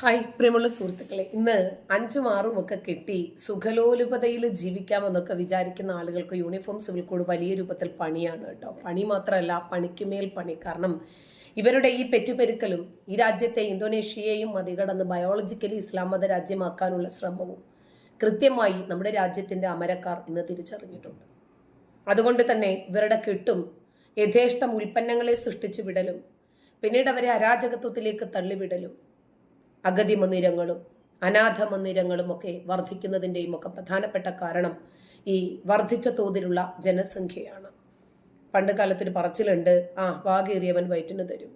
Hi പ്രിയമുള്ള സുഹൃത്തുക്കളെ. ഇന്ന് അഞ്ചും ആറും ഒക്കെ കിട്ടി സുഖലോലുപതയിൽ ജീവിക്കാമെന്നൊക്കെ വിചാരിക്കുന്ന ആളുകൾക്ക് യൂണിഫോം സിവിൽ കോഡ് വലിയ രൂപത്തിൽ പണിയാണ് കേട്ടോ. പണി മാത്രമല്ല പണിക്കുമേൽ പണി. കാരണം ഇവരുടെ ഈ പെറ്റുപെരുക്കലും ഈ രാജ്യത്തെ ഇന്തോനേഷ്യയെയും മറികടന്ന് ബയോളജിക്കലി ഇസ്ലാം മത രാജ്യമാക്കാനുള്ള ശ്രമവും കൃത്യമായി നമ്മുടെ രാജ്യത്തിന്റെ അമരക്കാർ ഇന്ന് തിരിച്ചറിഞ്ഞിട്ടുണ്ട്. അതുകൊണ്ട് തന്നെ ഇവരുടെ കിട്ടും യഥേഷ്ടം ഉൽപ്പന്നങ്ങളെ സൃഷ്ടിച്ചു വിടലും പിന്നീട് അവരെ അരാജകത്വത്തിലേക്ക് തള്ളിവിടലും അഗതി മന്ദിരങ്ങളും അനാഥ മന്ദിരങ്ങളും ഒക്കെ വർദ്ധിക്കുന്നതിന്റെയും ഒക്കെ പ്രധാനപ്പെട്ട കാരണം ഈ വർദ്ധിച്ച തോതിലുള്ള ജനസംഖ്യയാണ്. പണ്ട് കാലത്തൊരു പറച്ചിലുണ്ട് ആ വാകേറിയവൻ വയറ്റിന് തരും.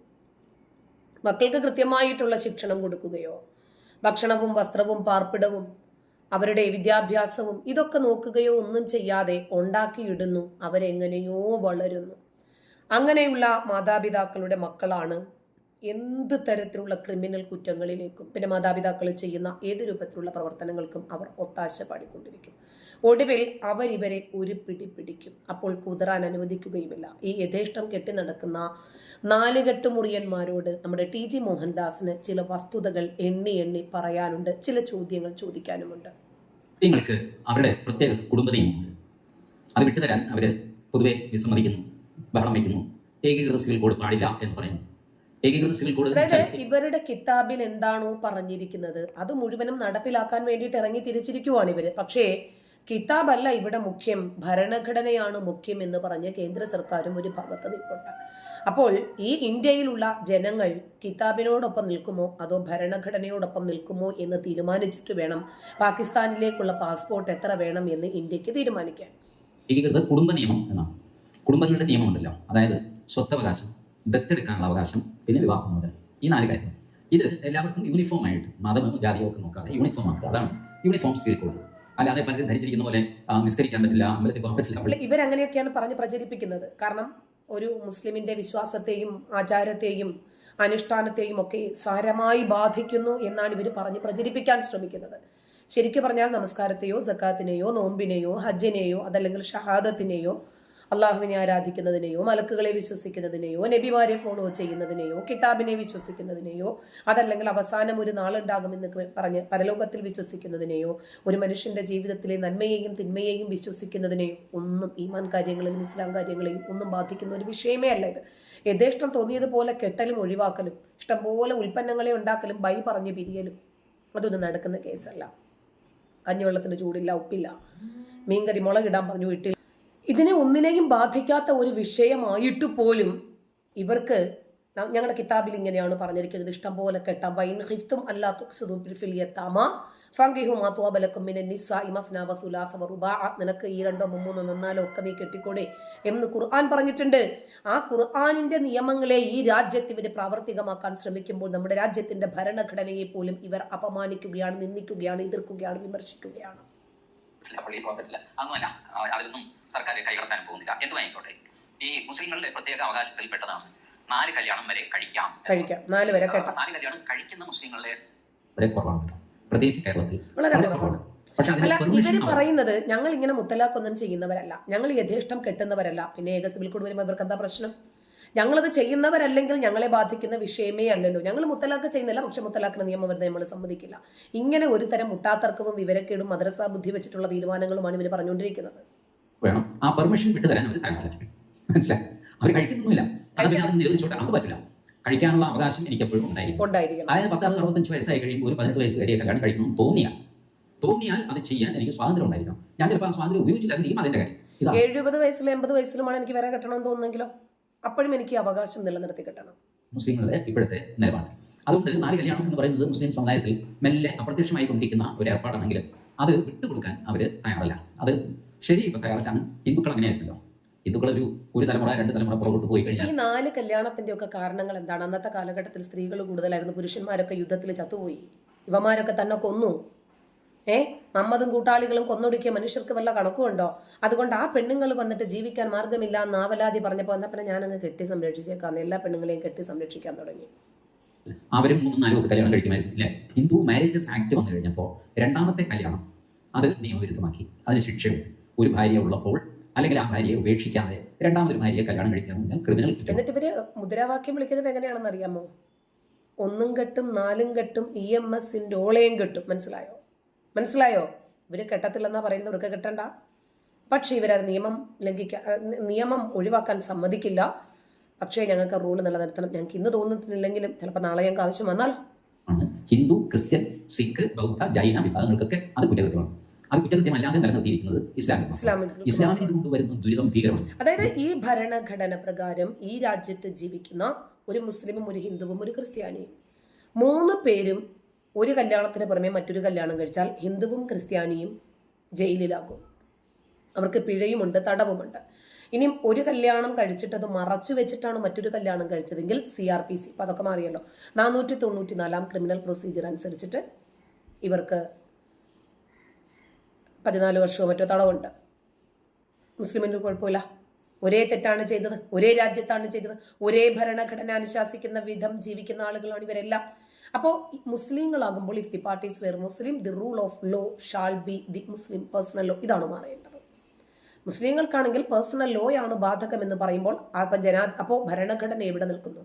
മക്കൾക്ക് കൃത്യമായിട്ടുള്ള ശിക്ഷണം കൊടുക്കുകയോ ഭക്ഷണവും വസ്ത്രവും പാർപ്പിടവും അവരുടെ വിദ്യാഭ്യാസവും ഇതൊക്കെ നോക്കുകയോ ഒന്നും ചെയ്യാതെ ഉണ്ടാക്കിയിടുന്നു അവരെങ്ങനെയോ വളരുന്നു. അങ്ങനെയുള്ള മാതാപിതാക്കളുടെ മക്കളാണ് എന്ത് തരത്തിലുള്ള ക്രിമിനൽ കുറ്റങ്ങളിലേക്കും പിന്നെ മാതാപിതാക്കൾ ചെയ്യുന്ന ഏത് രൂപത്തിലുള്ള പ്രവർത്തനങ്ങൾക്കും അവർ ഒത്താശ പാടിക്കൊണ്ടിരിക്കും. ഒടുവിൽ അവരിവരെ ഒരു പിടി പിടിക്കും. അപ്പോൾ കുതിരാൻ അനുവദിക്കുകയുമില്ല. ഈ യഥേഷ്ടം കെട്ടി നടക്കുന്ന നാലുകെട്ട് മുറിയന്മാരോട് നമ്മുടെ ടി ജി മോഹൻദാസിന് ചില വസ്തുതകൾ എണ്ണി എണ്ണി പറയാനുണ്ട്. ചില ചോദ്യങ്ങൾ ചോദിക്കാനുമുണ്ട്. കുട്ടികൾക്ക് അവരുടെ പ്രത്യേക കുടുംബതയുമുണ്ട് അത് വിട്ടുതരാൻ അവർ പൊതുവെ വിസമ്മതിക്കുന്നു ബഹളം വയ്ക്കുന്നു. ഏകീകൃത സിവിൽ കോഡ് പാടില്ല എന്ന് പറയുന്നു. ഇവരുടെ കിതാബിൽ എന്താണോ പറഞ്ഞിരിക്കുന്നത് അത് മുഴുവനും നടപ്പിലാക്കാൻ വേണ്ടിയിട്ട് ഇറങ്ങി തിരിച്ചിരിക്കുവാണ് ഇവർ. പക്ഷേ കിതാബല്ല ഇവിടെ മുഖ്യം. ഭരണഘടനയാണ് മുഖ്യം എന്ന് പറഞ്ഞ് കേന്ദ്ര സർക്കാരും ഒരു ഭാഗത്ത് നിൽപ്പുണ്ട്. അപ്പോൾ ഈ ഇന്ത്യയിലുള്ള ജനങ്ങൾ കിതാബിനോടൊപ്പം നിൽക്കുമോ? അതോ ഭരണഘടനയോടൊപ്പം നിൽക്കുമോ എന്ന് തീരുമാനിച്ചിട്ട് വേണം പാകിസ്ഥാനിലേക്കുള്ള പാസ്പോർട്ട് എത്ര വേണം എന്ന് ഇന്ത്യയ്ക്ക് തീരുമാനിക്കാൻ? ഏകീകൃത കുടുംബ നിയമം എന്നാണ്. കുടുംബങ്ങളുടെ നിയമമുണ്ടല്ലോ. അതായത് സ്വത്തവകാശം. ദത്തെടുക്കാനുള്ള അവകാശം പിന്നെ വിവാഹം മുതൽ. ഈ നാല് കാര്യങ്ങൾ. ഇത് എല്ലാവർക്കും യൂണിഫോം ആയിട്ട് മതമോ ജാതിയോ ഒക്കെ നോക്കാതെ യൂണിഫോം ആക്കുക. അതാണ് യൂണിഫോം കോഡ് അല്ലാതെ പലരും ധരിച്ചിരിക്കുന്ന പോലെ നിസ്കരിക്കാൻ പറ്റില്ല അമ്പലത്തിൽ പോകാൻ പറ്റില്ല. ഇവരങ്ങനെയൊക്കെയാണ് പറഞ്ഞ് പ്രചരിപ്പിക്കുന്നത്. കാരണം ഒരു മുസ്ലിമിന്റെ വിശ്വാസത്തെയും ആചാരത്തെയും അനുഷ്ഠാനത്തെയും ഒക്കെ സാരമായി ബാധിക്കുന്നു എന്നാണ് ഇവർ പറഞ്ഞ് പ്രചരിപ്പിക്കാൻ ശ്രമിക്കുന്നത്. ശരിക്കു പറഞ്ഞാൽ നമസ്കാരത്തെയോ സക്കാത്തിനെയോ നോമ്പിനെയോ ഹജ്ജിനെയോ അതല്ലെങ്കിൽ ഷഹാദത്തിനെയോ അള്ളാഹുവിനെ ആരാധിക്കുന്നതിനെയോ മലക്കുകളെ വിശ്വസിക്കുന്നതിനെയോ നബിമാരെ ഫോളോ ചെയ്യുന്നതിനെയോ കിതാബിനെ വിശ്വസിക്കുന്നതിനെയോ അതല്ലെങ്കിൽ അവസാനം ഒരു നാളുണ്ടാകുമെന്ന് പറഞ്ഞ് പരലോകത്തിൽ വിശ്വസിക്കുന്നതിനെയോ ഒരു മനുഷ്യന്റെ ജീവിതത്തിലെ നന്മയെയും തിന്മയെയും വിശ്വസിക്കുന്നതിനെയോ ഒന്നും ഈമാൻ കാര്യങ്ങളിലും ഇസ്ലാം കാര്യങ്ങളെയും ഒന്നും ബാധിക്കുന്ന ഒരു വിഷയമേ അല്ല ഇത്. യഥേഷ്ടം തോന്നിയതുപോലെ കെട്ടലും ഒഴിവാക്കലും ഇഷ്ടംപോലെ ഉൽപ്പന്നങ്ങളെ ഉണ്ടാക്കലും ബൈ പറഞ്ഞ് പിരിയലും അതൊന്നും നടക്കുന്ന കേസല്ല. കഞ്ഞിവെള്ളത്തിന് ചൂടില്ല ഉപ്പില്ല. മീൻകറി മുളകിടാൻ പറഞ്ഞു വീട്ടിൽ ഇതിനെ ഒന്നിനെയും ബാധിക്കാത്ത ഒരു വിഷയമായിട്ട് പോലും ഇവർക്ക് ഞങ്ങളുടെ കിതാബിൽ ഇങ്ങനെയാണ് പറഞ്ഞിരിക്കുന്നത്. ഇഷ്ടം പോലെ കെട്ടാം. വൈൻ നിനക്ക് ഈ രണ്ടോ മൂന്നോ നന്നാലോ ഒക്കെ നീ കെട്ടിക്കൂടെ എന്ന് ഖുർആൻ പറഞ്ഞിട്ടുണ്ട്. ആ ഖുർആനിന്റെ നിയമങ്ങളെ ഈ രാജ്യത്ത് പ്രാവർത്തികമാക്കാൻ ശ്രമിക്കുമ്പോൾ നമ്മുടെ രാജ്യത്തിന്റെ ഭരണഘടനയെ പോലും ഇവർ അപമാനിക്കുകയാണ് നിന്ദിക്കുകയാണ് എതിർക്കുകയാണ് വിമർശിക്കുകയാണ്. പറ്റില്ല പള്ളിയിൽ പോകാൻ പറ്റില്ല അങ്ങനല്ല അതിലൊന്നും സർക്കാർ കൈകടത്താൻ പോകുന്നില്ല. എന്തുമായിക്കോട്ടെ ഈ മുസ്ലിങ്ങളുടെ പ്രത്യേക അവകാശത്തിൽ പെട്ടതാണ്. നാല് കല്യാണം വരെ കഴിക്കാം. കഴിക്കാം. നാല് വരെ കെട്ടാം. നാല് കല്യാണം കഴിക്കുന്ന മുസ്ലിങ്ങളുടെ. പ്രത്യേകിച്ച് കേരളത്തിൽ. വളരെ കുറവാണ്. അല്ല ഇവർ പറയുന്നത് ഞങ്ങൾ ഇങ്ങനെ മുത്തലാക്കൊന്നും ചെയ്യുന്നവരല്ല. ഞങ്ങൾ യഥേഷ്ടം കെട്ടുന്നവരല്ല. പിന്നെ ഏക സിവിൽ കോഡ് വരുമ്പോൾ ഇവർക്ക് എന്താ പ്രശ്നം? ഞങ്ങളത് ചെയ്യുന്നവരല്ലെങ്കിൽ ഞങ്ങളെ ബാധിക്കുന്ന വിഷയമേ അല്ലല്ലോ. ഞങ്ങൾ മുത്തലാഖ് ചെയ്യുന്നില്ല പക്ഷെ മുത്തലാഖിന് നിയമം വരുന്നത് നമ്മൾ സമ്മതിക്കില്ല. ഇങ്ങനെ ഒരു തരം മുട്ടാത്തർക്കവും വിവരക്കേടും മദ്രസ ബുദ്ധി വെച്ചിട്ടുള്ള തീരുമാനങ്ങളുമാണ് ഇവർ പറഞ്ഞുകൊണ്ടിരിക്കുന്നത്. വേണം. ആ പെർമിഷൻ വിട്ടു തരാൻ അവർ തയ്യാറല്ല. മനസ്സിലായി? അവർ കഴിക്കുന്നില്ല നിരോധിച്ചോട്ടെ. അത് പറ്റില്ല. കഴിക്കാനുള്ള അവകാശം എനിക്ക് എപ്പോഴും ഉണ്ടായിരിക്കും അതായത് പത്ത് അറുപത് അറുപത്തഞ്ച് വയസ്സായി കഴിയുമ്പോൾ ഒരു പതിനെട്ട് വയസ്സ് വരെ കല്യാണം കഴിക്കണം തോന്നിയാൽ തോന്നിയാൽ അത് ചെയ്യാൻ എനിക്ക് സ്വാതന്ത്ര്യം ഉണ്ടായിരിക്കണം. ഞാൻ ചിലപ്പോൾ ആ സ്വാതന്ത്ര്യം ഉപയോഗിച്ചില്ലായിരിക്കും അതിന്റെ കാര്യം. എഴുപത് വയസ്സിലും എൺപത് വയസ്സിലുമാണ് എനിക്ക് വരെ കെട്ടണമെന്ന് തോന്നുന്നെങ്കിലോ? അപ്പോഴും എനിക്ക് അവകാശം നിലനിർത്തി കിട്ടണം. മുസ്ലിങ്ങളുടെ ഇപ്പോഴത്തെ നിലപാട്. അതുകൊണ്ട് നാല് കല്യാണം എന്ന് പറയുന്നത് മുസ്ലിം സമുദായത്തിൽ മെല്ലെ അപ്രത്യക്ഷമായി കൊണ്ടിരിക്കുന്ന ഒരു ഏർപ്പാടാണെങ്കിലും അത് വിട്ടുകൊടുക്കാൻ അവർ തയ്യാറല്ല. അത് ശരി ഇപ്പൊ തയ്യാറല്ല ഹിന്ദുക്കൾ അങ്ങനെയായിരുന്നല്ലോ. ഹിന്ദുക്കൾ ഒരു ഒരു തലമുറ രണ്ട് തലമുറ പുറകോട്ട് പോയി ഈ നാല് കല്യാണത്തിന്റെ ഒക്കെ കാരണങ്ങൾ എന്താണ്? അന്നത്തെ കാലഘട്ടത്തിൽ സ്ത്രീകൾ കൂടുതലായിരുന്നു. പുരുഷന്മാരൊക്കെ യുദ്ധത്തിൽ ചത്തുപോയി. ഇവമാരൊക്കെ തന്നെ കൊന്നു. ഏ? മമ്മതും കൂട്ടാളികളും കൊന്നൊടുക്കിയ മനുഷ്യർക്ക് വല്ല കണക്കുമുണ്ടോ? അതുകൊണ്ട് ആ പെണ്ണുങ്ങൾ വന്നിട്ട് ജീവിക്കാൻ മാർഗമില്ല എന്ന് ആവലാതി പറഞ്ഞപ്പോൾ എന്നാ പിന്നെ ഞാനങ്ങ് കെട്ടി സംരക്ഷിച്ചേക്കാം എല്ലാ പെണ്ണുങ്ങളെയും കെട്ടി സംരക്ഷിക്കാൻ തുടങ്ങി. അവരും മൂന്നും നാലും ഒക്കെ കല്യാണം കഴിക്കുമായിരുന്നില്ലേ ഹിന്ദു മാരേജസ് ആക്ട് വന്നു കഴിഞ്ഞപ്പോൾ രണ്ടാമത്തെ കല്യാണം അത് നിയമവിരുദ്ധമാക്കി. അതിന് ശിക്ഷയും ഒരു ഭാര്യ ഉള്ളപ്പോൾ അല്ലെങ്കിൽ ആ ഭാര്യയെ ഉപേക്ഷിക്കാതെ രണ്ടാമതൊരു ഭാര്യയെ കല്യാണം കഴിക്കാൻ ക്രിമിനൽ എന്നിട്ട് ഇവർ മുദ്രാവാക്യം വിളിക്കുന്നത് എങ്ങനെയാണെന്ന് അറിയാമോ? ഒന്നും കെട്ടും നാലും കെട്ടും ഇ എം എസിന്റെ ഓളയും കെട്ടും. മനസ്സിലായോ? മനസ്സിലായോ? ഇവർ കെട്ടത്തില്ലെന്നാ പറയുന്നത് ഇവർക്ക് കെട്ടണ്ട. പക്ഷേ ഇവർ നിയമം ലംഘിക്കാൻ നിയമം ഒഴിവാക്കാൻ സമ്മതിക്കില്ല. പക്ഷേ ഞങ്ങൾക്ക് റൂൾ നിലനിർത്തണം. ഞങ്ങൾക്ക് ഇന്ന് തോന്നുന്നില്ലെങ്കിലും ചിലപ്പോൾ നാളെ ഞങ്ങൾക്ക് ആവശ്യം വന്നാലോ? ഹിന്ദു ക്രിസ്ത്യൻ സിഖ് ബൗദ്ധ ജൈന വിഭാഗങ്ങൾക്കൊക്കെ അത് കുറ്റകൃത്യമാണ്. അത് കുറ്റകൃത്യമല്ലാതെ നിലനിർത്തിയിരിക്കുന്നത് ഇസ്ലാമിക ദുരിതം ഭീകരമാണ്. അതായത് ഈ ഭരണഘടന പ്രകാരം ഈ രാജ്യത്ത് ജീവിക്കുന്ന ഒരു മുസ്ലിമും ഒരു ഹിന്ദുവും ഒരു ക്രിസ്ത്യാനിയും മൂന്ന് പേരും ഒരു കല്യാണത്തിന് പുറമെ മറ്റൊരു കല്യാണം കഴിച്ചാൽ ഹിന്ദുവും ക്രിസ്ത്യാനിയും ജയിലിലാകും. അവർക്ക് പിഴയുമുണ്ട് തടവുമുണ്ട്. ഇനിയും ഒരു കല്യാണം കഴിച്ചിട്ടത് മറച്ചു വെച്ചിട്ടാണ് മറ്റൊരു കല്യാണം കഴിച്ചതെങ്കിൽ സി ആർ പി സി. ഇപ്പം അതൊക്കെ മാറിയല്ലോ. നാനൂറ്റി തൊണ്ണൂറ്റി നാലാം ക്രിമിനൽ പ്രൊസീജിയർ അനുസരിച്ചിട്ട് ഇവർക്ക് പതിനാല് വർഷവും മറ്റോ തടവുണ്ട്. മുസ്ലിമിന് കുഴപ്പമില്ല. ഒരേ തെറ്റാണ് ചെയ്തത് ഒരേ രാജ്യത്താണ് ചെയ്തത് ഒരേ ഭരണഘടന അനുശാസിക്കുന്ന വിധം ജീവിക്കുന്ന ആളുകളാണ് ഇവരെല്ലാം. അപ്പോൾ മുസ്ലിങ്ങളാകുമ്പോൾ if the parties were Muslim the rule of law shall be the Muslim personal law ഇതാണ് മാറേണ്ടത്. മുസ്ലിങ്ങൾക്കാണെങ്കിൽ പേഴ്സണൽ ലോ ആണ് ബാധകം എന്ന് പറയുമ്പോൾ അപ്പൊ ജനാ അപ്പോൾ ഭരണഘടന എവിടെ നിൽക്കുന്നു?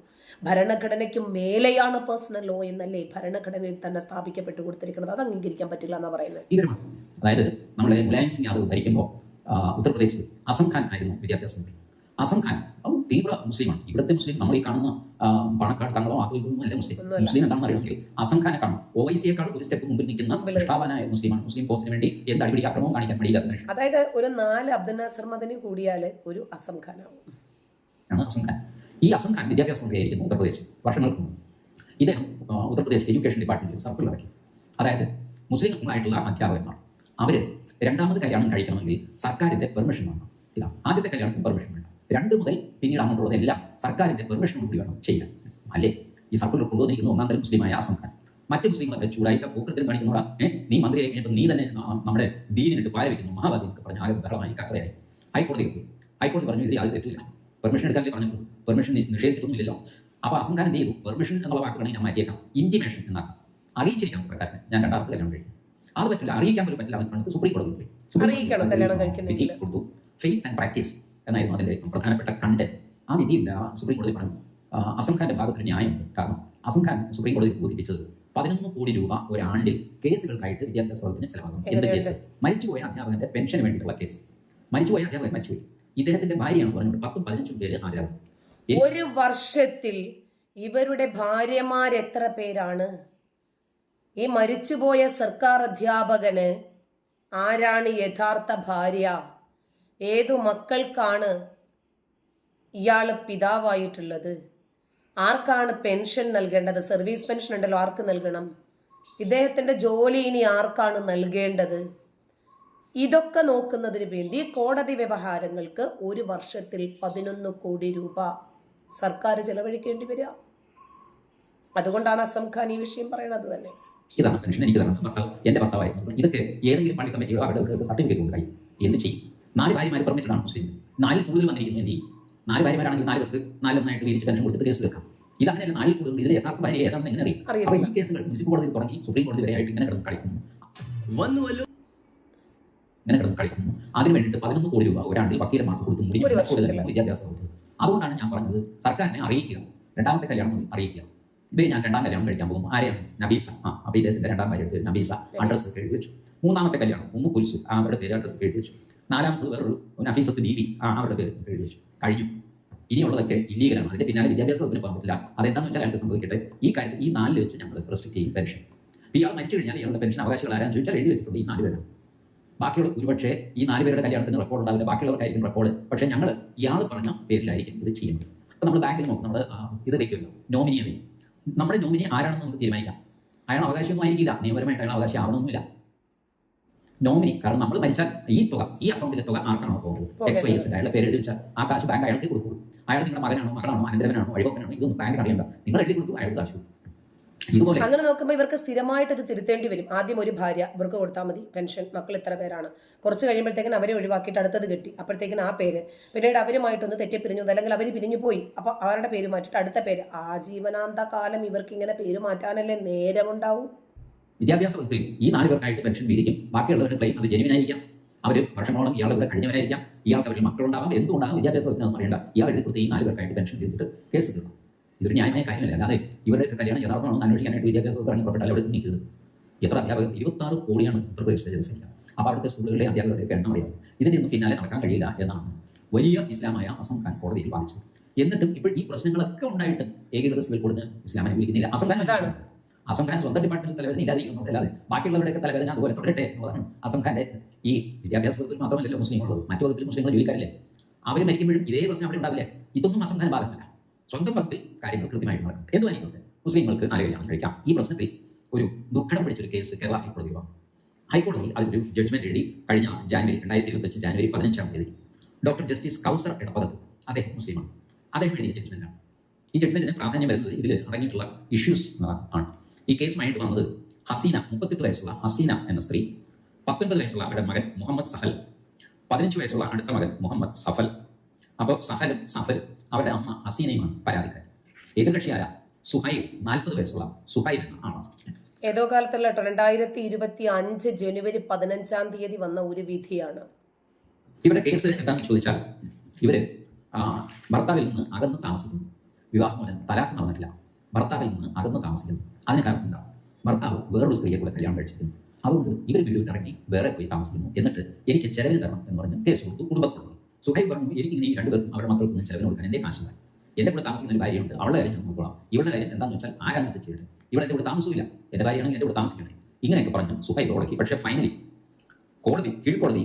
ഭരണഘടനയ്ക്ക് മേലെയാണ് പേഴ്സണൽ ലോ എന്നല്ലേ ഭരണഘടനയിൽ തന്നെ സ്ഥാപിക്കപ്പെട്ടു കൊടുത്തിരിക്കുന്നത്? അത് അംഗീകരിക്കാൻ പറ്റില്ല എന്നാ പറയുന്നത്. അതായത് നമ്മൾ മുലായം സിംഗ് യാദവ് ഭരിക്കുമ്പോൾ ഉത്തർപ്രദേശ് അസം ഖാൻ ആയിരുന്നു വിദ്യാഭ്യാസ മന്ത്രി. അസം ഖാൻ തീവ്ര മുസ്ലിമാണ്. ഇവിടുത്തെ മുസ്ലിം നമ്മൾ ഈ കാണുന്ന പണക്കാട് അല്ല മുസ്ലിം. മുസ്ലിം എന്താണെന്ന് അറിയണമെങ്കിൽ അസം കാണും ഒ ഐ സിയേക്കാൾ ഒരു സ്റ്റെപ്പ് മുമ്പിൽ നിൽക്കുന്ന നിഷ്ഠാപനായ മുസ്ലിമാണ്. മുസ്ലിം പോസ്റ്റിന് വേണ്ടി എന്ത് അടിപിടി അക്രമവും കാണിക്കാൻ മടിയില്ലാത്ത അതായത് ഒരു നാല് അബ്ദുൽ നാസർ മദനി കൂടിയാൽ ഒരു അസംഖാനാവും. ആണ് അസം ഈ അസംഖാൻ വിദ്യാഭ്യാസ മന്ത്രിയായിരിക്കുന്നു ഉത്തർപ്രദേശ്. വർഷങ്ങൾക്ക് മുമ്പ്. ഇദ്ദേഹം ഉത്തർപ്രദേശ് എഡ്യൂക്കേഷൻ ഡിപ്പാർട്ട്മെന്റിൽ സർക്കിൾ ഇറക്കി അതായത് മുസ്ലിങ്ങളായിട്ടുള്ള അധ്യാപകന്മാർ. അവർ രണ്ടാമത് കല്യാണം കഴിക്കണമെങ്കിൽ സർക്കാരിന്റെ പെർമിഷൻ വേണം. ഇതാ ആദ്യത്തെ കല്യാണത്തിന് പെർമിഷൻ വേണം രണ്ട് മുതൽ പിന്നീട് അങ്ങോട്ടുള്ളതെല്ലാം സർക്കാരിന്റെ പെർമിഷൻ കൂടി വേണം ചെയ്യാൻ. അല്ലേ? ഈ സർക്കിൾ കൊണ്ടുവന്നിരിക്കുന്ന ഒന്നാം തരം മുസ്ലിമായ ആസം സംഘം മറ്റ് മുസ്ലിങ്ങളൊക്കെ ചൂടായിട്ട് പൂക്കൃത്യം കാണിക്കുന്നോടാ ഏ നീ മന്ത്രിയായി കഴിഞ്ഞിട്ട് നീ തന്നെ നമ്മുടെ ദീനിനിട്ട് പായ വയ്ക്കുന്നു മഹാവാദി എന്നൊക്കെ പറഞ്ഞ ആകെ ബഹളമായി കച്ചറയായി. ഹൈക്കോടതി പോയി ഹൈക്കോടതി പറഞ്ഞു ഇത് യാതൊരു തെറ്റില്ല പെർമിഷൻ എടുക്കാൻ പറഞ്ഞു പെർമിഷൻ നിഷേധിച്ചിട്ടൊന്നുമില്ലല്ലോ. അപ്പോൾ അസംകാരം എന്ത് ചെയ്തു? പെർമിഷൻ എന്നുള്ള വാക്ക് വേണമെങ്കിൽ ഞാൻ മാറ്റിയേക്കാം. ഇന്റിമേഷൻ എന്നാക്കാം. അറിയിച്ചിരിക്കാം സർക്കാരിനെ. ഞാൻ രണ്ടാമത്തെ കല്യാണം കഴിക്കും. അത് പറ്റില്ല. അറിയിക്കാൻ പോലും പറ്റില്ല. അവൻ സുപ്രീം കോടതി പോയി. കൊടുത്തു. ഫെയ്ത്ത് ആൻഡ് പ്രാക്ടീസ് എന്നായിരുന്നു അതിന്റെ പ്രധാനപ്പെട്ട കണ്ടന്റ് ആ വിധിയില്ല സുപ്രീം കോടതി പറഞ്ഞു. ആ, അസം ഖാന്റെ ഭാഗത്തൊരു ന്യായമുണ്ട്. കാരണം അസം ഖാൻ സുപ്രീം കോടതി ബോധിപ്പിച്ചത് പതിനൊന്ന് കോടി രൂപ ഒരാണ്ടിൽ കേസുകൾക്കായിട്ട് വിദ്യാഭ്യാസ വകുപ്പിന് ചെലവാകും എന്ത് കേസ്? മരിച്ചുപോയ അധ്യാപകന്റെ പെൻഷന് വേണ്ടിയിട്ടുള്ള കേസ്. മരിച്ചുപോയ അധ്യാപകൻ മരിച്ചുപോയി. ഇദ്ദേഹത്തിന്റെ ഭാര്യയാണ് പറഞ്ഞത് പത്തും പതിനഞ്ചും പേര് ഹാജരാകും. ഒരു വർഷത്തിൽ ഇവരുടെ ഭാര്യമാർ എത്ര പേരാണ്? ഈ മരിച്ചുപോയ സർക്കാർ അധ്യാപകന് ആരാണ് യഥാർത്ഥ ഭാര്യ? ഏതു മക്കൾക്കാണ് ഇയാൾ പിതാവായിട്ടുള്ളത്? ആർക്കാണ് പെൻഷൻ നൽകേണ്ടത്? സർവീസ് പെൻഷൻ ഉണ്ടല്ലോ ആർക്ക് നൽകണം? ഇദ്ദേഹത്തിന്റെ ജോലി ഇനി ആർക്കാണ് നൽകേണ്ടത്? ഇതൊക്കെ നോക്കുന്നതിന് വേണ്ടി കോടതി വ്യവഹാരങ്ങൾക്ക് ഒരു വർഷത്തിൽ പതിനൊന്ന് കോടി രൂപ സർക്കാർ ചെലവഴിക്കേണ്ടി വരിക. അതുകൊണ്ടാണ് അസം ഖാൻ ഈ വിഷയം പറയണത് തന്നെ. ഇതാണ് പെൻഷൻ എനിക്ക് തരണം. ഭർത്താവ് എന്റെ ഭർത്താവായിരുന്നു ഇതൊക്കെ ഏതെങ്കിലും പണി കമ്മിറ്റി സർട്ടിഫിക്കറ്റ് കൊടുക്കായി എന്ത് ചെയ്യും? നാല് ഭാര്യമാർ പെർമിറ്റഡ് ആണ് മുസ്ലിം. നാലിൽ കൂടുതൽ വന്നിരിക്കുന്നു എന്ത് ചെയ്യും? നാല് ഭാര്യമാരാണെങ്കിൽ നാല് പേർക്ക് നാലൊന്നായിട്ട് വീതിച്ച് പെൻഷൻ കൊടുത്തിട്ട് കേസ് തീർക്കാം. ഇതങ്ങനെ നാലിൽ കൂടുതൽ ഇതിന്റെ യഥാർത്ഥ ഭാര്യ ഏതാണെന്ന് എങ്ങനെ അറിയാം? അപ്പൊ അപ്പോൾ ഈ കേസുകൾ മുനിസിപ്പൽ കോടതിയിൽ തുടങ്ങി സുപ്രീം കോടതി വരെയായിട്ട് ഇങ്ങനെ കിടന്ന് കളിക്കുന്നു. വന്നുവല്ലോ ഇങ്ങനെ കിടന്ന് കളിക്കുന്നു. അതിന് വേണ്ടിയിട്ട് പതിനൊന്ന് കോടി രൂപ ഒരാണ്ടിൽ വക്കീലന്മാർക്ക് കൊടുത്ത് മുടി വിദ്യാഭ്യാസ വകുപ്പ്. അതുകൊണ്ടാണ് ഞാൻ പറഞ്ഞത് സർക്കാരിനെ അറിയിക്കുക. രണ്ടാമത്തെ കല്യാണം അറിയിക്കുക. ഇത് ഞാൻ രണ്ടാം കല്യാണം കഴിക്കാൻ പോകും ആരെയാണ്? നബീസ. ആ അപ്പോൾ ഇദ്ദേഹത്തിന്റെ രണ്ടാം ഭാര്യ പേര് നബീസ. അഡ്രസ്സ് എഴുതി വെച്ചു. മൂന്നാമത്തെ കല്യാണം ഉമ്മ കുരിശു ആ അവരുടെ പേര് അഡ്രസ്സ് എഴുതി വെച്ചു. നാലാമത് വേറൊരു നഫീസത്ത് ബീവി. ആ അവരുടെ പേര് എഴുതി വെച്ചു. കഴിഞ്ഞു. ഇനിയുള്ളതൊക്കെ ഇല്ലീഗലാണ്. അതിന്റെ പിന്നാലെ വിദ്യാഭ്യാസ വകുപ്പിന് പോകാൻ പറ്റില്ല. അതെന്താണെന്ന് വെച്ചാൽ അയാൾക്ക് സംഭവിക്കട്ടെ. ഈ കാര്യത്തിൽ ഈ നാലിൽ വെച്ച് ഞങ്ങൾ റെസ്ട്രിക്ട് ചെയ്യും പെൻഷൻ ഇയാൾ മരിച്ചു കഴിഞ്ഞാൽ ഇയാളുടെ പെൻഷൻ അവകാശികൾ ആരാന്ന് ചോദിച്ചാൽ എഴുതി വെച്ചിട്ടുണ്ട് ഈ നാല് പേരാണ് ബാക്കിയുള്ള ഒരുപക്ഷെ ഈ നാല് പേരുടെ കല്യാണത്തിന് റെക്കോർഡ് ഉണ്ടാവില്ല. ബാക്കിയുള്ളവർക്കായിരിക്കും റെക്കോർഡ് പക്ഷേ ഞങ്ങൾ ഇയാൾ പറഞ്ഞ പേരിലായിരിക്കും ഇത് ചെയ്യുന്നത്. അപ്പോൾ നമ്മൾ ബാങ്കിൽ നോക്കും നമ്മൾ ഇത് വയ്ക്കുമല്ലോ നോമിനിയെ നമ്മുടെ നോമിനി ആരാണെന്ന് നമുക്ക് തീരുമാനിക്കാം. അയാൾ അവകാശമൊന്നും ആയിരിക്കില്ല. നിയമപരമായിട്ട് അയാൾ അവകാശം ആവണമെന്നില്ല. നോമിനി കാരണം നമ്മൾ മരിച്ചാൽ ഈ തുക ഈ അക്കൗണ്ടിലെ തുക ആർക്കാണോ പോകുന്നത് എക്സ് വൈ എസ് അയാളുടെ പേര് എഴുതി വെച്ചാൽ ആ കാശ് ബാങ്ക് അയാൾക്ക് കൊടുക്കും. അയാൾ നിങ്ങളുടെ മകനാണോ മകളാണോ അനന്തരവനാണോ വഴിപോക്കനാണോ ഇതൊന്നും ബാങ്കിന് അറിയണ്ട. നിങ്ങൾ എഴുതി കൊടുക്കും അയാൾക്ക് കാശ് കൊടുക്കും. അങ്ങനെ നോക്കുമ്പോൾ ഇവർക്ക് സ്ഥിരമായിട്ട് ഇത് തിരുത്തേണ്ടി വരും. ആദ്യം ഒരു ഭാര്യ ഇവർക്ക് കൊടുത്താൽ മതി പെൻഷൻ മക്കൾ ഇത്ര പേരാണ്. കുറച്ച് കഴിയുമ്പോഴത്തേക്കും അവരെ ഒഴിവാക്കിയിട്ട് അടുത്തത് കിട്ടി. അപ്പോഴത്തേക്കും ആ പേര്. പിന്നീട് അവരുമായിട്ടൊന്ന് തെറ്റിപ്പിരിഞ്ഞു അല്ലെങ്കിൽ അവർ പിരിഞ്ഞു പോയി. അപ്പോൾ അവരുടെ പേര് മാറ്റിയിട്ട് അടുത്ത പേര്. ആജീവനാന്ത കാലം ഇവർക്ക് ഇങ്ങനെ പേര് മാറ്റാനല്ലേ നേരമുണ്ടാവും? വിദ്യാഭ്യാസ വകുപ്പിൽ ഈ നാല് പേർക്കായിട്ട് പെൻഷൻ വീതിക്കും. ബാക്കിയുള്ളവരുടെ ക്ലെയിം അത് ജെനുവിനായിരിക്കാം അവർ വർഷങ്ങളോളം ഇയാളുടെ ഇവിടെ കഴിഞ്ഞവരായിരിക്കാം ഇയാൾക്ക് അവരിൽ മക്കളുണ്ടാവാം. എന്തുകൊണ്ടാകും വിദ്യാഭ്യാസ വകുപ്പിനൊന്നും പറയേണ്ട ഇയാൾ എഴുതി കൊടുത്ത് ഈ നാല് പേർക്കായിട്ട് പെൻഷൻ വീതിച്ചിട്ട് കേസ് തീർന്നു ഇതൊരു ന്യായമായ കാര്യമല്ല? അല്ലാതെ ഇവരുടെ കല്യാണം യഥാർത്ഥമാണെന്ന് അന്വേഷിക്കാനായിട്ട് വിദ്യാഭ്യാസ വകുപ്പാണ് പുറപ്പെട്ടാൽ അവിടെ നിൽക്കുന്നത്. എത്ര അധ്യാപകർ? ഇരുപത്താറ് കോടിയാണ് ഉത്തർപ്രദേശിലെ ജനസംഖ്യ. അപ്പോൾ അവിടുത്തെ സ്കൂളുകളിലെ അധ്യാപകരുടെ എണ്ണം അറിയാം. ഇതിന്റെ ഒന്നും പിന്നാലെ നടക്കാൻ കഴിയില്ല എന്നാണ് വലിയ ഇസ്ലാമായ അസം ഖാൻ കോടതിയിൽ വാദിച്ചത്. എന്നിട്ടും ഇപ്പോൾ ഈ പ്രശ്നങ്ങളൊക്കെ ഉണ്ടായിട്ടും ഏകീകൃത സിവിൽ കോഡിന് ഇസ്ലാം അനുകൂലിക്കുന്നില്ല അസം ഖാൻ. അസം ഖാൻ സ്വന്തം ഡിപ്പാർട്ട്മെന്റ് തലവേദന ഇല്ലാതിരിക്കുന്നു. അല്ലാതെ ബാക്കിയുള്ളവരുടെയൊക്കെ തലവേദന അതുപോലെ തുടരട്ടെ അസം ഖാന്റെ ഈ വിദ്യാഭ്യാസ വകുപ്പിൽ മാത്രമല്ലല്ലോ മുസ്ലിം ഉള്ളത്. മറ്റു വകുപ്പിൽ മുസ്ലിങ്ങൾ ജോലിക്കാരില്ലേ? അവർ മരിക്കുമ്പോഴും ഇതേ പ്രശ്നം അവിടെ ഉണ്ടാവില്ല? ഇതൊന്നും അസംഖാൻ ഖാൻ സ്വന്തം വകുപ്പിൽ കാര്യങ്ങൾ കൃത്യമായിട്ട് നടക്കും എന്ന് പറയുന്നത് മുസ്ലിങ്ങൾക്ക് നാല് കഴിക്കാം? ഈ പ്രശ്നത്തിൽ ഒരു ദുഃഖം പിടിച്ചൊരു കേസ് കേരള ഹൈക്കോടതി വന്നു ഹൈക്കോടതി അതിലൊരു ജഡ്ജ്മെന്റ് എഴുതി കഴിഞ്ഞ ജാനുവരി രണ്ടായിരത്തി ഇരുപത്തഞ്ച് ജാനുവരി പതിനഞ്ചാം തീയതി ഡോക്ടർ ജസ്റ്റിസ് കൗസർ ഇടപ്പകത്ത് അദ്ദേഹം മുസ്ലിമാണ്. അദ്ദേഹം എഴുതിയ ജഡ്ജ്മെന്റാണ് ഈ ജഡ്ജ്മെന്റിന് പ്രാധാന്യം വരുന്നത് ഇതിൽ അടങ്ങിയിട്ടുള്ള ഇഷ്യൂസ് ആണ്. ഈ കേസുമായിട്ട് വന്നത് ഹസീന മുപ്പത്തെട്ട് വയസ്സുള്ള ഹസീന എന്ന സ്ത്രീ പത്തൊൻപത് വയസ്സുള്ള അവരുടെ മകൻ മുഹമ്മദ് സഹൽ പതിനഞ്ച് വയസ്സുള്ള അടുത്ത മകൻ മുഹമ്മദ് സഫൽ. അപ്പോൾ സഹലും സഫൽ അവരുടെ അമ്മ ഹസീനയുമാണ് പരാതിക്കാരി. എതിർകക്ഷിയായ സുഹൈബ് നാൽപ്പത് വയസ്സുള്ള സുഹൈബ് എന്ന ആളാണ്. ഏതോ കാലത്തല്ല കേട്ടോ രണ്ടായിരത്തി ഇരുപത്തി അഞ്ച് ജനുവരി പതിനഞ്ചാം തീയതി വന്ന ഒരു വിധിയാണ്. ഇവിടെ കേസ് എന്താണെന്ന് ചോദിച്ചാൽ ഇവർ ഭർത്താവിൽ നിന്ന് അകന്ന് താമസിക്കുന്നു. വിവാഹമോചനം തലാക്ക് നടന്നിട്ടില്ല. ഭർത്താവിൽ നിന്ന് അകന്ന് താമസിക്കുന്നു. അതിന് കാരണം എന്താ? ഭർത്താവ് വേറൊരു സ്ത്രീയെ കൂടെ കല്യാണം കഴിച്ചിരുന്നു അതുകൊണ്ട് ഇവർ വീട് ഇറങ്ങി വേറെ പോയി താമസിക്കുന്നു. എന്നിട്ട് എനിക്ക് ചെലവിന് തരണം എന്ന് പറഞ്ഞ് കേസ് കൊടുത്തു കുടുംബത്തിൽ സുഹൈബ് പറഞ്ഞു എനിക്ക് ഈ രണ്ടുപേർക്കും അവരുടെ മക്കൾക്കൊന്നും ചെലവിന് കൊടുക്കാൻ എന്റെ കാശില്ല. എന്റെ കൂടെ താമസിക്കുന്ന ഒരു ഭാര്യയുണ്ട്. അവളെ കാര്യം ഞാൻ നോക്കണം ഇവളുടെ കാര്യം എന്താണെന്ന് വെച്ചാൽ ആരാന്ന് വെച്ചാൽ ചെയ്യട്ടെ ഇവിടെ എന്റെ കൂടെ താമസമില്ല എന്റെ ഭാര്യയാണെങ്കിൽ എന്റെ കൂടെ താമസിക്കണേ ഇങ്ങനെയൊക്കെ പറഞ്ഞു സുഹൈബ് ഉടക്കി പക്ഷേ ഫൈനലി കോടതി കീഴ്ക്കോടതി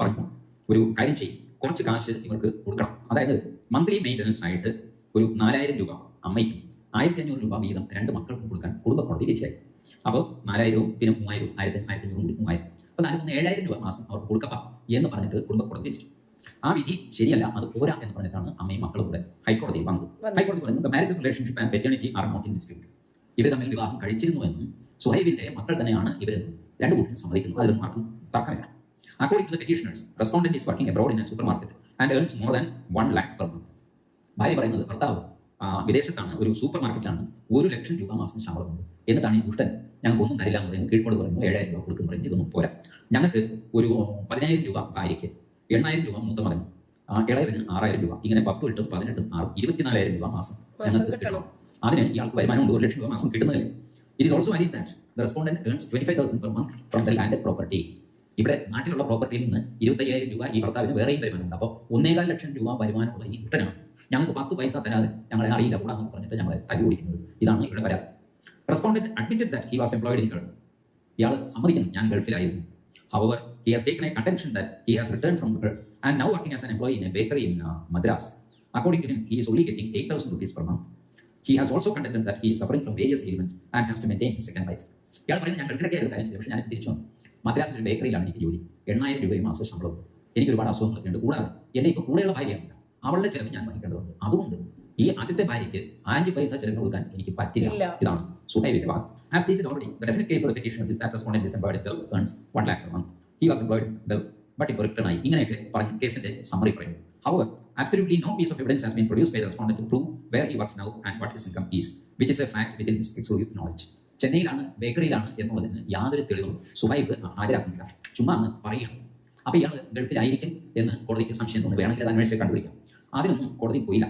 പറഞ്ഞു ഒരു കാര്യം ചെയ്യും. കുറച്ച് കാശ് ഇവർക്ക് കൊടുക്കണം. അതായത് മന്ത്ലി മെയിന്റനൻസ് ആയിട്ട് ഒരു നാലായിരം രൂപ അമ്മയ്ക്കും ആയിരത്തി അഞ്ഞൂറ് രൂപ വീതം രണ്ട് മക്കൾക്കും കൊടുക്കാൻ കുടുംബ കോടതി വിധിയായി. അപ്പോൾ നാലായിരവും പിന്നെ മൂവായിരവും ആയിരത്തി ആയിരത്തി അഞ്ഞൂറും കൂടി മൂവായിരം. അപ്പോൾ നാല് മൂന്ന് ഏഴായിരം രൂപ മാസം അവർക്ക് കൊടുക്കാം എന്ന് പറഞ്ഞിട്ട് കുടുംബ കോടതി വിധിച്ചു. ആ വിധി ശരിയല്ല അത് പോരാ എന്ന് പറഞ്ഞിട്ടാണ് അമ്മയും മക്കളും കൂടെ ഹൈക്കോടതിയിൽ വന്നത്. വന്നു. ഹൈക്കോടതി the marriage relationship and paternity are not in dispute ഇവർ തമ്മിൽ വിവാഹം കഴിച്ചിരുന്നു കഴിച്ചിരുന്നുവെന്നും സുഹൈബിന്റെ മക്കൾ തന്നെയാണ് ഇവരെന്നും രണ്ടു കൂട്ടരും സമ്മതിക്കുന്നു. അതിലൊന്നും ആർക്കും തർക്കമില്ല. According to the petitioners respondent is working abroad in a supermarket and earns more than one lakh per month ഭാര്യ പറയുന്നത് ഭർത്താവ് വിദേശത്താണ് ഒരു സൂപ്പർ മാർക്കറ്റിലാണ് ഒരു ലക്ഷം രൂപ മാസം ശമ്പളമുണ്ട് എന്നിട്ടാണ് ഈ ദുഷ്ടൻ ഞങ്ങൾക്ക് ഒന്നും തരില്ല എന്ന് പറയുന്നത് കീഴ്പോട് പറയുന്നു ഏഴായിരം രൂപ കൊടുക്കുന്നു പറയുന്നത് ഇതൊന്നും പോരാ. ഞങ്ങൾക്ക് ഒരു പതിനായിരം രൂപ ഭാര്യയ്ക്ക് എണ്ണായിരം രൂപ മൂത്ത മകൻ ഇളയവന് ആറായിരം രൂപ ഇങ്ങനെ പത്ത് എട്ടും പതിനെട്ടും ആറും ഇരുപത്തിനാലായിരം രൂപ മാസം ഞങ്ങൾക്ക് കിട്ടണം. അതിന് ഇയാൾക്ക് വരുമാനമുണ്ട് ഒരു ലക്ഷം രൂപ മാസം കിട്ടുന്നതല്ലേ? It is also averred that the respondent earns twenty five thousand per month from the land property ഇവിടെ നാട്ടിലുള്ള പ്രോപ്പർട്ടിയിൽ നിന്ന് ഇരുപത്തയ്യായിരം രൂപ ഈ ഭർത്താവിന് വേറെയും വരുമാനമുണ്ട്. അപ്പോൾ ഒന്നേകാൽ ലക്ഷം രൂപ വരുമാനമുള്ള ഈ കുട്ടനാണ് ഞങ്ങൾക്ക് പത്ത് പൈസ തരാതെ ഞങ്ങളെ അറിയില്ല കൂടാന്ന് പറഞ്ഞിട്ട് ഞങ്ങളെ തല്ലി ഓടിക്കുന്നത്. ഇതാണ് ഇവിടെ പരാതി. Respondent admitted that he was employed in Gulf ഇയാൾ സമ്മതിക്കുന്നു. ഞാൻ ഗൾഫിലായിരുന്നു. However he has taken a contention that he has return from Gulf and now working as an employee in a bakery in Madras according to him he is only getting eight thousand rupees per month he has also contended that he suffering from various ailments and has to maintain second life ഇയാൾ പറയുന്നത് ഞാൻ ഗൾഫിലൊക്കെ കാര്യം. പക്ഷേ ഞാൻ തിരിച്ചു വന്നു. മദ്രാസിൽ ബേക്കറിയിലാണ് എനിക്ക് ജോലി. എണ്ണായിരം രൂപയും മാസം ശമ്പളം എനിക്ക് ഒരുപാട് അസുഖങ്ങളൊക്കെ ഉണ്ട്. കൂടാതെ എന്റെ ഇപ്പോൾ കൂടെയുള്ള ഭാര്യയാണ്. അവളുടെ ചെലവ് ഞാൻ വഹിക്കേണ്ടതുണ്ട് അതുകൊണ്ട് ഈ ആദ്യത്തെ ഭാര്യയ്ക്ക് അഞ്ച് പൈസ ചെലവ് കൊടുക്കാൻ എനിക്ക് പറ്റില്ല. ഇതാണ് സുഹൈബിന്റെ വാദം as stated already the definite case of the petition is that respondent is employed in earns 1 lakh per month he was employed in but ഇപ്പോൾ റിട്ടേൺ ആയി ഇങ്ങനെയൊക്കെ പറഞ്ഞ് കേസിന്റെ സമ്മറി പറയുന്നു however absolutely no piece of evidence has been produced by the respondent to prove where he works now and what his income is which is a fact within his exclusive knowledge ചെന്നൈയിലാണ് ബേക്കറിയിലാണ് എന്നുള്ളതിന് യാതൊരു തെളിവും സുഹൈബ് ഹാജരാക്കുന്നില്ല ചുമ്മാ അങ്ങ് അപ്പോൾ അപ്പൊ ഇയാൾ ഗൾഫിലായിരിക്കും എന്ന് കോടതിക്ക് സംശയം തോന്നുന്നു വേണമെങ്കിൽ അത് അന്വേഷിച്ച് കണ്ടുപിടിക്കാം അതിനൊന്നും കോടതി പോയില്ല.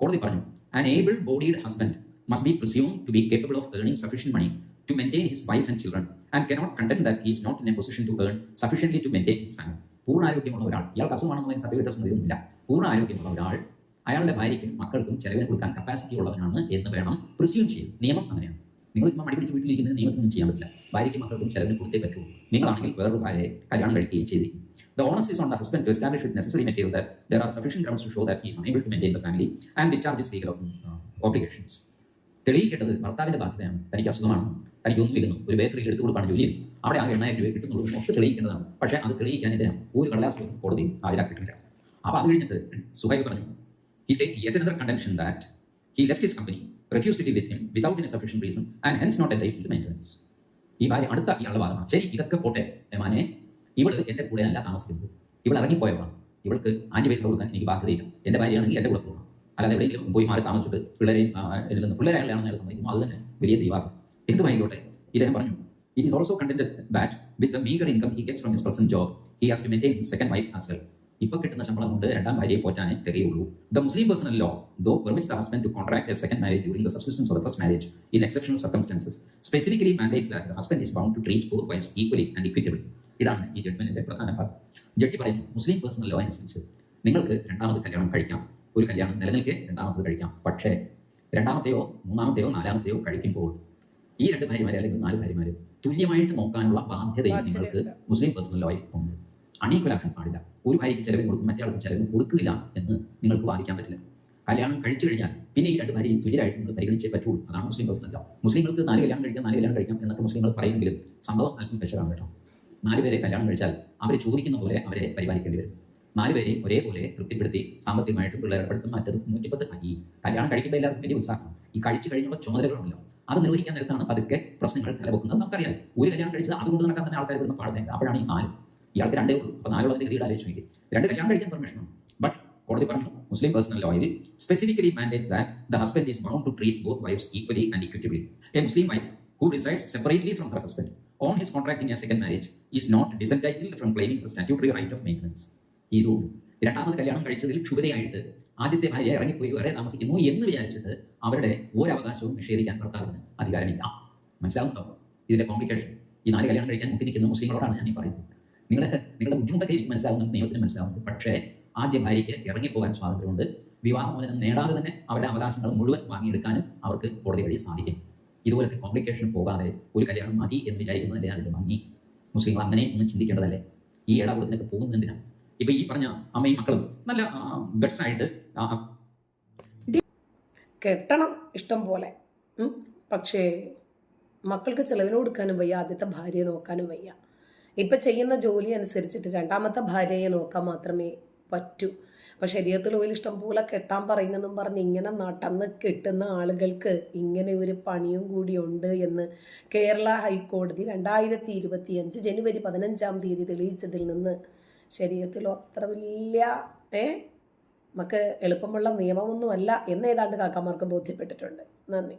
കോടതി പറഞ്ഞു ആൻ ഏബിൾ ബോഡിയുടെ husband must be presume to be capable of earning sufficient money to maintain his wife and children and cannot contend that his not in a position to earn sufficiently to maintain his family പൂർണ ആരോഗ്യമുള്ള ഒരാൾ ഇയാൾക്ക് അസുഖമാണെന്നുള്ള certificate ഒന്നും പൂർണ ആരോഗ്യമുള്ള ഒരാൾ അയാളുടെ ഭാര്യയ്ക്കും മക്കൾക്കും ചെലവിന് കൊടുക്കാൻ കപ്പാസിറ്റി ഉള്ളവനാണ് എന്ന് വേണം പ്രിസ്യൂം ചെയ്യും നിയമം അങ്ങനെയാണ്. നിങ്ങൾ ഇപ്പം മടിപിടിച്ച് വീട്ടിലിരിക്കുന്ന നിയമത്തിനൊന്നും ചെയ്യാൻ പറ്റില്ല. ഭാര്യയ്ക്കും മക്കൾക്കും ചെലവിന് കൊടുത്തേ പറ്റുള്ളൂ. നിങ്ങളാണെങ്കിൽ വേറൊരു ഭാര്യയെ കല്യാണം കഴിക്കുകയും ചെയ്തിരിക്കും. The onus is on the husband to establish with necessary material that there are sufficient grounds to show that he is unable to maintain the family and discharge uh. തെളിയിക്കേണ്ടത് ഭർത്താവിന്റെ ബാധ്യതയാണ്. തനിക്ക് അസുഖമാണെന്നും തനിക്ക് ഒന്നുമില്ലെന്നും ഒരു ബേക്കറിയിൽ എടുത്തു കൊടുക്കാണ് ജോലി അവിടെ ആകെ എണ്ണായിരം രൂപ കിട്ടുന്നുള്ളൂ. ഒക്കെ തെളിയിക്കേണ്ടതാണ്. പക്ഷേ അത് തെളിയിക്കാൻ ഇദ്ദേഹം ഒരു കടലാസ് കോടതി ഹാജരാക്കിയിട്ടില്ല. അപ്പോൾ അത് കഴിഞ്ഞിട്ട് സുഹൈബ് പറഞ്ഞു yet another contention that he left his company, refused to live with him without any sufficient reason, and hence not entitled to maintenance. ഈ ഭാര്യ അടുത്ത ഇയാളുടെ വാദമാണ് ശരി ഇതൊക്കെ പോട്ടെ മാനെ ഇവൾ എന്റെ കൂടെ അല്ല താമസിക്കുന്നത്. ഇവൾ ഇറങ്ങിപ്പോയതാണ് ഇവൾക്ക് ആന്റിബയോട്ടിക് കൊടുക്കാൻ എനിക്ക് ബാധ്യതയില്ല. എന്റെ ഭാര്യയാണെങ്കിൽ എന്റെ കൂടെ പോകണം. അല്ലാതെ എവിടെയെങ്കിലും പോയി മാറി താമസിച്ചിട്ട് പിള്ളേരെയും ആ, ഇതിൽ നിന്ന് പിള്ളേരെ അയാളാണെന്ന് അയാൾ സമ്മതിക്കുന്നു അത് തന്നെ വലിയ ദൈവാദം എന്തുമായിക്കോട്ടെ ഇദ്ദേഹം പറഞ്ഞു it is also contend that with the meagre income he gets from his present job he has to maintain second wife as well ഇപ്പൊ കിട്ടുന്ന ശമ്പളം കൊണ്ട് രണ്ടാം ഭാര്യയെ പോറ്റാനേ തികയുള്ളൂ the Muslim personal law though permits the husband to contract a second marriage during the subsistence of the first marriage in exceptional circumstances specifically mandates that the husband is bound to treat both wifes equally and equitable ഇതാണ് ഈ ജഡ്ജ്മെന്റിന്റെ പ്രധാന ഭാഗം. Judge പറയുന്നു മുസ്ലിം personal law അനുസരിച്ച് നിങ്ങൾക്ക് രണ്ടാമത് കല്യാണം കഴിക്കാം. ഒരു കല്യാണം നിലനിൽക്കെ രണ്ടാമത് കഴിക്കാം. പക്ഷേ രണ്ടാമത്തെയോ മൂന്നാമത്തെയോ നാലാമത്തെയോ കഴിക്കുമ്പോൾ ഈ രണ്ട് ഭാര്യമാരെ അല്ലെങ്കിൽ നാല് ഭാര്യമാരെ തുല്യമായിട്ട് നോക്കാനുള്ള ബാധ്യതയും നിങ്ങൾക്ക് മുസ്ലിം പേഴ്സണൽ ലോയിൽ ഉണ്ട്. അണീക്വലാക്കാൻ പാടില്ല. ഒരു ഭാര്യയ്ക്ക് ചിലവ് കൊടുക്കും മറ്റേ ആൾക്ക് ചെലവിന് കൊടുക്കില്ല എന്ന് നിങ്ങൾക്ക് വാദിക്കാൻ പറ്റില്ല. കല്യാണം കഴിച്ചു കഴിഞ്ഞാൽ പിന്നെ ഈ രണ്ട് ഭാര്യയും തുല്യരായിട്ട് നിങ്ങൾ പരിഗണിച്ചേ പറ്റുള്ളൂ. അതാണ് മുസ്ലിം പ്രശ്നമല്ല മുസ്ലിങ്ങൾക്ക് നാല് കല്യാണം കഴിക്കാം നാല് കല്യാണം കഴിക്കാം എന്നൊക്കെ മുസ്ലിങ്ങൾ പറയുമെങ്കിലും സംഭവം അല്പം പ്രശ്നമാണ് കേട്ടോ. നാല് പേരെ കല്യാണം കഴിച്ചാൽ അവർ ചോദിക്കുന്ന പോലെ അവരെ പരിപാലിക്കേണ്ടി വരും. നാല് പേരെയും ഒരേപോലെ തൃപ്തിപ്പെടുത്തി സാമ്പത്തികമായിട്ടും പിള്ളേരുടെ മറ്റതും മറ്റത് നൂറ്റിപ്പത്ത് ഈ കല്യാണം കഴിക്കുമ്പോൾ എല്ലാവർക്കും വലിയ ഉത്സാഹം ഈ കഴിച്ചു കഴിഞ്ഞുള്ള ചുമതലകളുണ്ടല്ലോ അത് നിർവഹിക്കാൻ നേരത്താണ് പതുക്കെ പ്രശ്നങ്ങൾ നിലവെക്കുന്നത് നമുക്കറിയാം. ഒരു കല്യാണം കഴിച്ചത് അതുകൊണ്ട് നടക്കാൻ തന്നെ ആൾക്കാർ ഇവിടുന്ന് പാടുന്നത് അപ്പോഴാണ് ഈ നാല്. ഇയാൾക്ക് രണ്ടേ ഉള്ളൂ. അപ്പോൾ നാലുള്ളതിന്റെ ഗതിയുടെ ആലോചിച്ച് നോക്കി. രണ്ട് കല്യാണം കഴിക്കാൻ പെർമിഷൻ ബട്ട് കോടതി പറഞ്ഞു മുസ്ലിം personal ലോയിൽ specifically mandates that the husband is bound to treat both wifes equally and equitably a Muslim wife who resides separately from her husband on his contracting a second marriage is not disentitled from claiming the statutory right of maintenance. ഈ rule രണ്ടാമത് കല്യാണം കഴിച്ചതിൽ ക്ഷുഭിതയായിട്ട് ആദ്യത്തെ ഭാര്യ ഇറങ്ങിപ്പോയി വരെ താമസിക്കുന്നു എന്ന് വിചാരിച്ചിട്ട് അവരുടെ ഒരവകാശവും നിഷേധിക്കാൻ ഭർത്താവിന് അധികാരമില്ല. മനസ്സിലാവുന്നുണ്ടോ? ഇതിന്റെ കോംപ്ലിക്കേഷൻ ഈ നാല് കല്യാണം കഴിക്കാൻ മുട്ടിരിക്കുന്ന മുസ്ലിങ്ങളോടാണ് ഞാൻ ഈ പറയുന്നത്. നിങ്ങളുടെ നിങ്ങളുടെ ബുദ്ധിമുട്ടൊക്കെ എനിക്ക് മനസ്സിലാവുന്നത് നിയമത്തിന് മനസ്സിലാവുന്നു പക്ഷേ ആദ്യ ഭാര്യയ്ക്ക് ഇറങ്ങിപ്പോകാൻ സ്വാതന്ത്ര്യമുണ്ട്. വിവാഹമോചനം നേടാതെ തന്നെ അവരുടെ അവകാശങ്ങൾ മുഴുവൻ വാങ്ങിയെടുക്കാനും അവർക്ക് കോടതി വഴി സാധിക്കും. ഇതുപോലത്തെ കോംപ്ലിക്കേഷൻ പോകാതെ ഒരു കല്യാണം മതി എന്ന് വിചാരിക്കുന്നതല്ലേ അതിന്റെ ഭംഗി? മുസ്ലിങ്ങൾ അങ്ങനെ ഒന്നും ചിന്തിക്കേണ്ടതല്ലേ? ഈ ഏടാകൂടത്തിനൊക്കെ പോകുന്നതിനാണ് ഇപ്പൊ ഈ പറഞ്ഞ അമ്മയും മക്കളും നല്ല ഗഡ്സ് ആയിട്ട് കെട്ടണം ഇഷ്ടം പോലെ. പക്ഷേ മക്കൾക്ക് ചെലവിന് കൊടുക്കാനും വയ്യ ആദ്യത്തെ ഭാര്യയെ നോക്കാനും വയ്യ. ഇപ്പം ചെയ്യുന്ന ജോലി അനുസരിച്ചിട്ട് രണ്ടാമത്തെ ഭാര്യയെ നോക്കാൻ മാത്രമേ പറ്റൂ. അപ്പം ശരീരത്തിൽ ഓയിൽ ഇഷ്ടം പോലെ കെട്ടാൻ പറയുന്നതെന്നും പറഞ്ഞ് ഇങ്ങനെ നടന്ന് കെട്ടുന്ന ആളുകൾക്ക് ഇങ്ങനെ ഒരു പണിയും കൂടി ഉണ്ട് എന്ന് കേരള ഹൈക്കോടതി രണ്ടായിരത്തി ഇരുപത്തിയഞ്ച് ജനുവരി പതിനഞ്ചാം തീയതി തെളിയിച്ചതിൽ നിന്ന് ശരീരത്തിൽ അത്ര വലിയ ഏ നമുക്ക് എളുപ്പമുള്ള നിയമമൊന്നുമല്ല എന്ന് ഏതാണ്ട് കാക്കാമാർക്ക് ബോധ്യപ്പെട്ടിട്ടുണ്ട്. നന്ദി.